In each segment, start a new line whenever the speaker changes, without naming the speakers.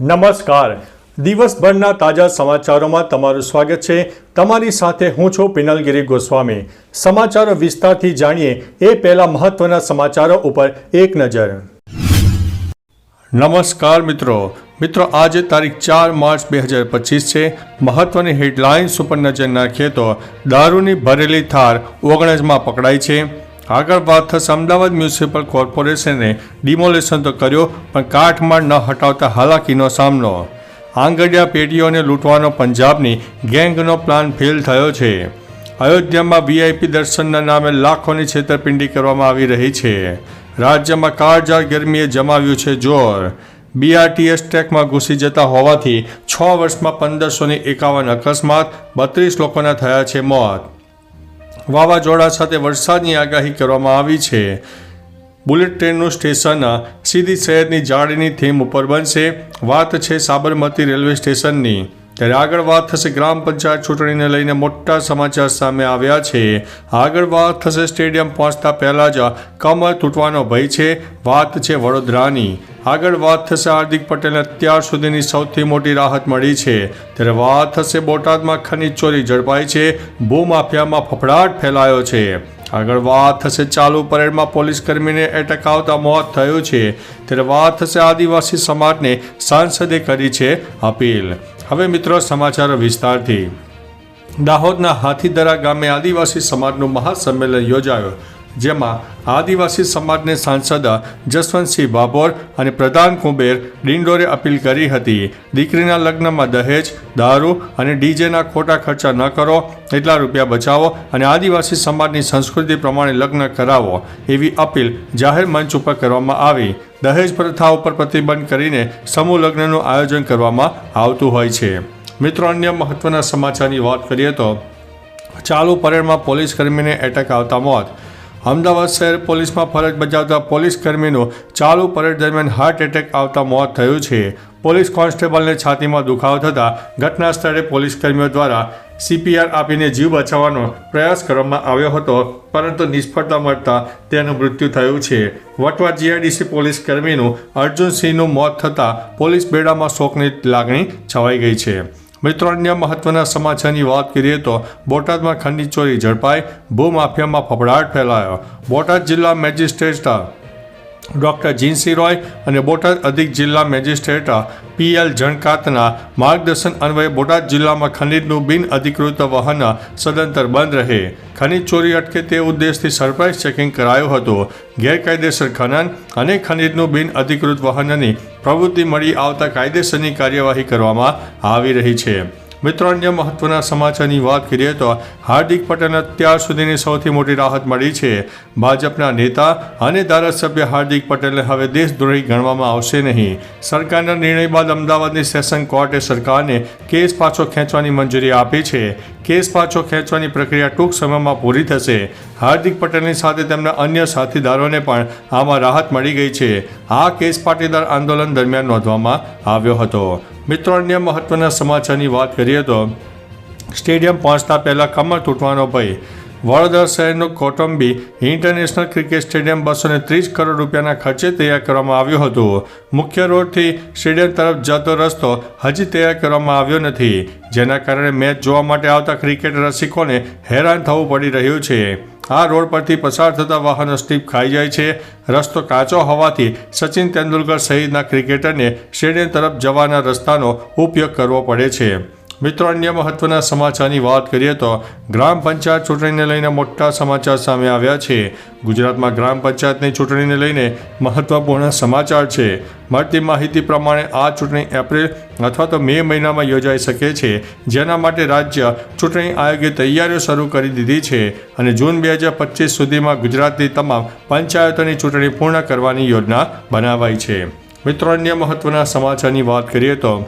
નમસ્કાર. દિવસભરના તાજા સમાચારોમાં તમારું સ્વાગત છે. તમારી સાથે હું છું પિનલગીરી ગોસ્વામી. સમાચારો વિસ્તારથી જાણીએ એ પહેલા મહત્વના સમાચારો ઉપર એક નજર. નમસ્કાર મિત્રો. મિત્રો, આજે તારીખ ચાર માર્ચ બે હજાર પચીસ છે. મહત્વની હેડલાઇન્સ ઉપર નજર નાખીએ તો દારૂની ભરેલી થાર ઓગણજમાં પકડાઈ છે. આગળ વાત થશે અમદાવાદ મ્યુનિસિપલ કોર્પોરેશને ડિમોલેશન તો કર્યો, પણ કાટમાળ ન હટાવતા હાલાકીનો સામનો. આંગડિયા પેઢીઓને લૂંટવાનો પંજાબની ગેંગનો પ્લાન ફેલ થયો છે. અયોધ્યામાં વીઆઈપી દર્શનના નામે લાખોની છેતરપિંડી કરવામાં આવી રહી છે. રાજ્યમાં કાળજાળ ગરમીએ જમાવ્યું છે જોર. બીઆરટીએસ ટ્રેકમાં ઘૂસી જતા હોવાથી છ વર્ષમાં પંદરસોની એકાવન અકસ્માત, બત્રીસ લોકોના થયા છે મોત. વાવાઝોડા સાથે વરસાદની આગાહી કરવામાં આવી છે. બુલેટ ટ્રેનનું સ્ટેશન સીધી શહેરની જાળીની થીમ ઉપર બનશે. વાત છે સાબરમતી રેલવે સ્ટેશનની. ત્યારે આગળ વાત થશે ગ્રામ પંચાયત ચૂંટણીને લઈને મોટા સમાચાર સામે આવ્યા છે. આગળ વાત થશે સ્ટેડિયમ પહોંચતા પહેલાં જ કમર તૂટવાનો ભય છે. વાત છે વડોદરાની. આગળ વાત થશે હાર્દિક પટેલને અત્યાર સુધીની સૌથી મોટી રાહત મળી છે. ત્યારે વાત થશે બોટાદમાં ખનીજ ચોરી ઝડપાઈ છે. ભૂમાફિયામાં ફફડાટ ફેલાયો છે. આગળ વાત થશે ચાલુ પરેડમાં પોલીસ કર્મીને એટેક આવતા મોત થયું છે. ત્યારે વાત થશે આદિવાસી સમાજને સાંસદે કરી છે અપીલ. હવે મિત્રો સમાચાર વિસ્તારથી. દાહોદના હાથીદરા ગામે આદિવાસી સમાજનું મહાસંમેલન યોજાયો, જેમાં આદિવાસી સમાજને સાંસદ જસવંતસિંહ બાબોર અને પ્રધાન કુબેર ડિંડોરે અપીલ કરી હતી. દીકરીના લગ્નમાં દહેજ, દારૂ અને ડીજેના ખોટા ખર્ચા ન કરો, એટલા રૂપિયા બચાવો અને આદિવાસી સમાજની સંસ્કૃતિ પ્રમાણે લગ્ન કરાવો, એવી અપીલ જાહેર મંચ ઉપર કરવામાં આવી. દહેજ પ્રથા ઉપર પ્રતિબંધ કરીને સમૂહ લગ્નનું આયોજન કરવામાં આવતું હોય છે. મિત્રો, અન્ય મહત્વના સમાચારની વાત કરીએ તો ચાલુ પરેડમાં પોલીસ કર્મીને એટેક આવતા મોત. અમદાવાદ શહેર પોલીસમાં ફરજ બજાવતા પોલીસ કર્મીનું ચાલુ પરેડ દરમિયાન હાર્ટ એટેક આવતા મોત થયું છે. પોલીસ કોન્સ્ટેબલને છાતીમાં દુખાવો થતાં ઘટના સ્થળે પોલીસ કર્મીઓ દ્વારા સીપીઆર આપીને જીવ બચાવવાનો પ્રયાસ કરવામાં આવ્યો હતો, પરંતુ નિષ્ફળતા મળતા તેનું મૃત્યુ થયું છે. વટવા જીઆઈડીસી પોલીસ કર્મીનું અર્જુનસિંહનું મોત થતાં પોલીસ બેડામાં શોકની લાગણી છવાઈ ગઈ છે. મિત્રો, અન્ય મહત્વના સમાચારની વાત કરીએ તો બોટાદમાં ખનીજ ચોરી ઝડપાઈ ભૂમાફિયામાં ફફડાટ ફેલાયો. બોટાદ જિલ્લા મેજિસ્ટ્રેટ ડૉક્ટર જીનસી રોય અને બોટાદ અધિક જિલ્લા મેજિસ્ટ્રેટ પીએલ જણકાતના માર્ગદર્શન અન્વયે બોટાદ જિલ્લામાં ખનીજનું બિન અધિકૃત વહન સદંતર બંધ રહે. ખનીજ ચોરી અટકે તે ઉદ્દેશથી સરપ્રાઇઝ ચેકિંગ કરાયું હતું. ગેરકાયદેસર ખનન અને ખનીજનું બિન અધિકૃત વહનની પ્રવૃત્તિ મળી આવતા કાયદેસરની કાર્યવાહી કરવામાં આવી રહી છે. મિત્રો, અન્ય મહત્વના સમાચારની વાત કરીએ તો હાર્દિક પટેલને અત્યાર સુધીની સૌથી મોટી રાહત મળી છે. ભાજપના નેતા અને ધારાસભ્ય હાર્દિક પટેલને હવે દેશદ્રોહી ગણવામાં આવશે નહીં. સરકારના નિર્ણય બાદ અમદાવાદની સેશન કોર્ટે સરકારને કેસ પાછો ખેંચવાની મંજૂરી આપી છે. કેસ પાછો ખેંચવાની પ્રક્રિયા ટૂંક સમયમાં પૂરી થશે. હાર્દિક પટેલની સાથે તેમના અન્ય સાથીદારોને પણ આમાં રાહત મળી ગઈ છે. આ કેસ પાટીદાર આંદોલન દરમિયાન નોંધવામાં આવ્યો હતો. મિત્રો, અન્ય મહત્વના સમાચારની વાત કરીએ તો સ્ટેડિયમ પહોંચતા પહેલાં કમર તૂટવાનો ભય. વડોદરા શહેરનું કૌટુંબી ઇન્ટરનેશનલ ક્રિકેટ સ્ટેડિયમ બસો ત્રીસ કરોડ રૂપિયાના ખર્ચે તૈયાર કરવામાં આવ્યું હતું. મુખ્ય રોડથી સ્ટેડિયમ તરફ જતો રસ્તો હજી તૈયાર કરવામાં આવ્યો નથી. જેના કારણે મેચ જોવા માટે આવતા ક્રિકેટ રસિકોને હેરાન થવું પડી રહ્યું છે. આ રોડ પરથી પસાર થતા વાહનો સ્લીપ ખાઈ જાય છે. રસ્તો કાચો હોવાથી સચિન તેંડુલકર સહિતના ક્રિકેટરને સ્ટેડિયમ તરફ જવાના રસ્તાનો ઉપયોગ કરવો પડે છે. મિત્રો, અન્ય મહત્વના સમાચારની વાત કરીએ તો ગ્રામ પંચાયત ચૂંટણીને લઈને મોટા સમાચાર સામે આવ્યા છે. ગુજરાતમાં ગ્રામ પંચાયતની ચૂંટણીને લઈને મહત્વપૂર્ણ સમાચાર છે. મળતી માહિતી પ્રમાણે આ ચૂંટણી એપ્રિલ અથવા તો મે મહિનામાં યોજાઈ શકે છે. જેના માટે રાજ્ય ચૂંટણી આયોગે તૈયારીઓ શરૂ કરી દીધી છે અને જૂન બે હજાર પચીસ સુધીમાં ગુજરાતની તમામ પંચાયતોની ચૂંટણી પૂર્ણ કરવાની યોજના બનાવાઈ છે. મિત્રો, અન્ય મહત્વના સમાચારની વાત કરીએ તો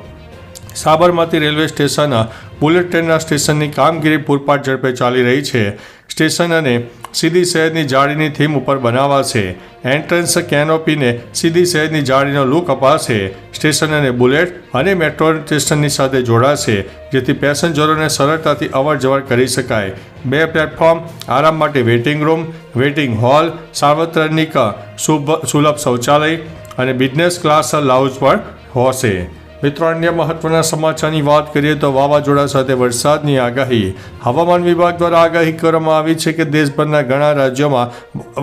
સાબરમતી રેલવે સ્ટેશન બુલેટ ટ્રેનના સ્ટેશનની કામગીરી પૂરપાટ ઝડપે ચાલી રહી છે. સ્ટેશન અને સીધી શહેરની જાળીની થીમ ઉપર બનાવાશે. એન્ટ્રન્સ કેનોપીને સીધી શહેરની જાળીનો લુક અપાશે. સ્ટેશન અને બુલેટ અને મેટ્રો સ્ટેશનની સાથે જોડાશે, જેથી પેસેન્જરોને સરળતાથી અવર જવર કરી શકાય. બે પ્લેટફોર્મ, આરામ માટે વેઇટિંગ રૂમ, વેઇટિંગ હોલ, સાર્વત્રિક સુલભ શૌચાલય અને બિઝનેસ ક્લાસ લાઉન્જ પણ હોશે. મિત્રો, અન્ય મહત્વના સમાચારની વાત કરીએ તો વાવાઝોડા સાથે વરસાદની આગાહી. હવામાન વિભાગ દ્વારા આગાહી કરવામાં આવી છે કે દેશભરના ઘણા રાજ્યોમાં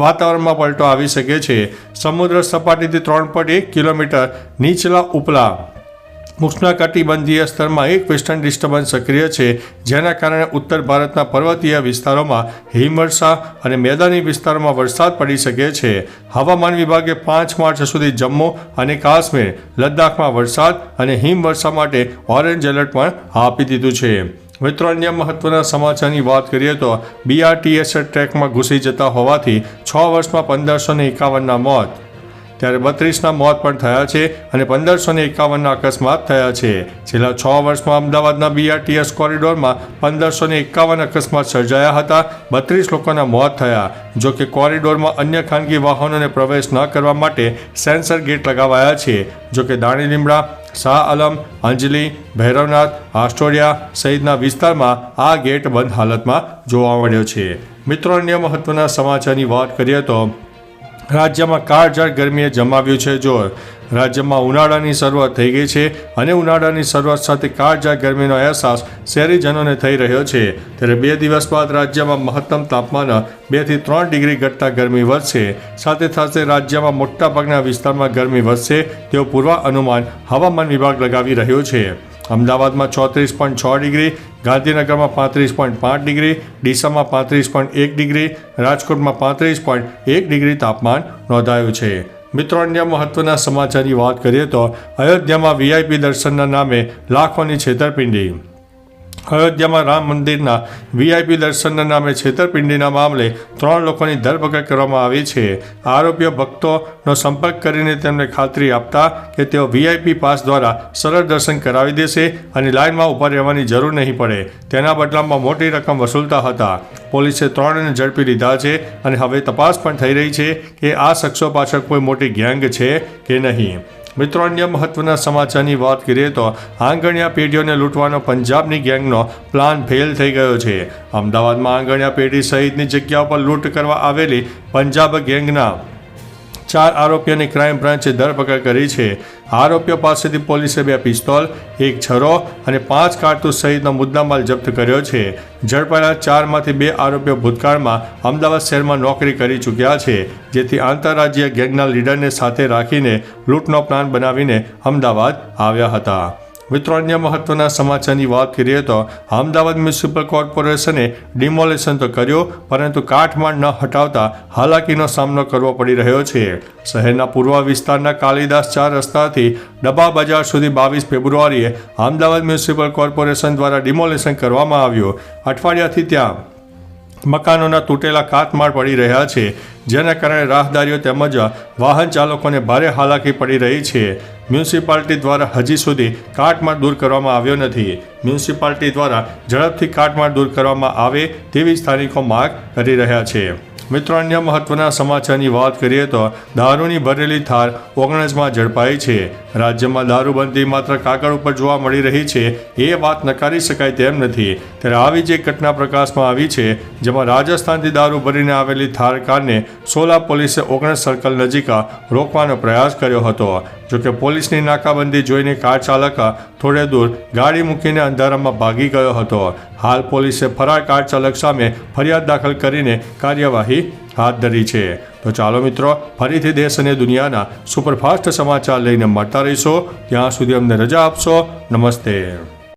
વાતાવરણમાં પલટો આવી શકે છે. સમુદ્ર સપાટીથી ત્રણ પોઈન્ટ એક કિલોમીટર નીચલા ઉપલા ઉષ્ણકટિબંધીય સ્તરમાં એક વેસ્ટર્ન ડિસ્ટર્બન્સ સક્રિય છે, જેના કારણે ઉત્તર ભારતના પર્વતીય વિસ્તારોમાં હિમવર્ષા અને મેદાની વિસ્તારોમાં વરસાદ પડી શકે છે. હવામાન વિભાગે પાંચ માર્ચ સુધી જમ્મુ અને કાશ્મીર, લદ્દાખમાં વરસાદ અને હિમવર્ષા માટે ઓરેન્જ એલર્ટ પણ આપી દીધું છે. મિત્રો, અન્ય મહત્વના સમાચારની વાત કરીએ તો બીઆરટીએસ ટ્રેકમાં ઘૂસી જતા હોવાથી છ વર્ષમાં પંદરસો ને એકાવનના મોત. ત્યારે બત્રીસના મોત પણ થયા છે અને પંદરસો ને એકાવનના અકસ્માત થયા છે. છેલ્લા છ વર્ષમાં અમદાવાદના બીઆરટીએસ કોરિડોરમાં પંદરસો ને એકાવન અકસ્માત સર્જાયા હતા. બત્રીસ લોકોના મોત થયા. જો કે કોરિડોરમાં અન્ય ખાનગી વાહનોને પ્રવેશ ન કરવા માટે સેન્સર ગેટ લગાવાયા છે. જો કે દાણી લીમડા, શાહ આલમ અંજલી, ભૈરવનાથ આસ્ટોડિયા સહિતના વિસ્તારમાં આ ગેટ બંધ હાલતમાં જોવા મળ્યો છે. મિત્રો, અન્ય મહત્વના સમાચારની વાત કરીએ તો રાજ્યમાં કાળઝાળ ગરમીએ જમાવ્યું છે. જોર રાજ્યમાં ઉનાળાની શરૂઆત થઈ ગઈ છે અને ઉનાળાની શરૂઆત સાથે કાળઝાળ ગરમીનો અહેસાસ શહેરીજનોને થઈ રહ્યો છે, ત્યારે બે દિવસ બાદ રાજ્યમાં મહત્તમ તાપમાન બેથી ત્રણ ડિગ્રી ઘટતા ગરમી વધશે. સાથે સાથે રાજ્યમાં મોટાભાગના વિસ્તારમાં ગરમી વધશે તેવું પૂર્વ અનુમાન હવામાન વિભાગ લગાવી રહ્યો છે. અમદાવાદમાં ચોત્રીસ પોઈન્ટ છ ડિગ્રી ગાંધીનગરમાં પાંત્રીસ પોઈન્ટ પાંચ ડિગ્રી, ડીસામાં પાંત્રીસ પોઈન્ટ એક ડિગ્રી, રાજકોટમાં પાંત્રીસ પોઈન્ટ એક ડિગ્રી તાપમાન નોંધાયું છે. મિત્રો, અન્ય મહત્વના સમાચારની વાત કરીએ તો અયોધ્યામાં વીઆઈપી દર્શનના નામે લાખોની છેતરપિંડી. અયોધ્યામાં રામ મંદિરના વીઆઈપી દર્શનના નામે છેતરપિંડીના મામલે ત્રણ લોકોની ધરપકડ કરવામાં આવી છે. આરોપીઓ ભક્તોનો સંપર્ક કરીને તેમને ખાતરી આપતા કે તેઓ વીઆઈપી પાસ દ્વારા સરળ દર્શન કરાવી દેશે અને લાઇનમાં ઊભા રહેવાની જરૂર નહીં પડે. તેના બદલામાં મોટી રકમ વસૂલતા હતા. પોલીસે ત્રણને ઝડપી લીધા છે અને હવે તપાસ પણ થઈ રહી છે કે આ શખ્સો પાછળ કોઈ મોટી ગેંગ છે કે નહીં. મિત્રો અન્ય મહત્વના સમાચારની વાત કરીએ તો આંગણિયા પેઢીઓને લૂંટવાનો પંજાબની ગેંગનો પ્લાન ફેલ થઈ ગયો છે. અમદાવાદમાં આંગણિયા પેઢી સહિતની જગ્યાઓ પર લૂંટ કરવા આવેલી પંજાબ ગેંગના ચાર આરોપીઓની ક્રાઇમ બ્રાન્ચે ધરપકડ કરી છે. આરોપીઓ પાસેથી પોલીસે બે પિસ્તોલ, એક છરો અને પાંચ કારતૂસ સહિતનો મુદ્દામાલ જપ્ત કર્યો છે. ઝડપાયેલા ચારમાંથી બે આરોપીઓ ભૂતકાળમાં અમદાવાદ શહેરમાં નોકરી કરી ચૂક્યા છે, જેથી આંતરરાજ્ય ગેંગના લીડરને સાથે રાખીને લૂંટનો પ્લાન બનાવીને અમદાવાદ આવ્યા હતા. મિત્રો, અન્ય મહત્વના સમાચારની વાત કરીએ તો અમદાવાદ મ્યુનિસિપલ કોર્પોરેશને ડિમોલેશન તો કર્યું, પરંતુ કાટમાળ ન હટાવતા હાલાકીનો સામનો કરવો પડી રહ્યો છે. શહેરના પૂર્વ વિસ્તારના કાલિદાસ ચાર રસ્તાથી ડબ્બા બજાર સુધી બાવીસ ફેબ્રુઆરીએ અમદાવાદ મ્યુનિસિપલ કોર્પોરેશન દ્વારા ડિમોલેશન કરવામાં આવ્યું. અઠવાડિયાથી ત્યાં મકાનોના તૂટેલા કાટમાળ પડી રહ્યા છે, જેના કારણે રાહદારીઓ તેમજ વાહન ચાલકોને ભારે હાલાકી પડી રહી છે. મ્યુનિસિપાલિટી દ્વારા હજી સુધી કાટમાળ દૂર કરવામાં આવ્યો નથી. મ્યુનિસિપાલિટી દ્વારા ઝડપથી કાટમાળ દૂર કરવામાં આવે તેવી સ્થાનિકો માગ કરી રહ્યા છે. મિત્રો, અન્ય મહત્વના સમાચારની વાત કરીએ તો દારૂની ભરેલી થાર ઓગણસમાં ઝડપાઈ છે. રાજ્યમાં દારૂબંધી માત્ર કાગળ ઉપર જોવા મળી રહી છે, એ વાત નકારી શકાય તેમ નથી. ત્યારે આવી જ એક ઘટના પ્રકાશમાં આવી છે, જેમાં રાજસ્થાનથી દારૂ ભરીને આવેલી થાર કારને સોલા પોલીસે ઓગણસ સર્કલ નજીક રોકવાનો પ્રયાસ કર્યો હતો. જોકે પોલીસની નાકાબંધી જોઈને કાર ચાલક થોડે દૂર ગાડી મૂકીને અંધારામાં ભાગી ગયો હતો. હાલ પોલીસે ફરાર કાર ચાલક સામે ફરિયાદ દાખલ કરીને કાર્યવાહી હાથ ધરી છે. તો ચાલો મિત્રો, ફરીથી દેશ અને દુનિયાના સુપરફાસ્ટ સમાચાર લઈને મળતા રહીશો. ત્યાં સુધી અમને રજા આપશો. નમસ્તે.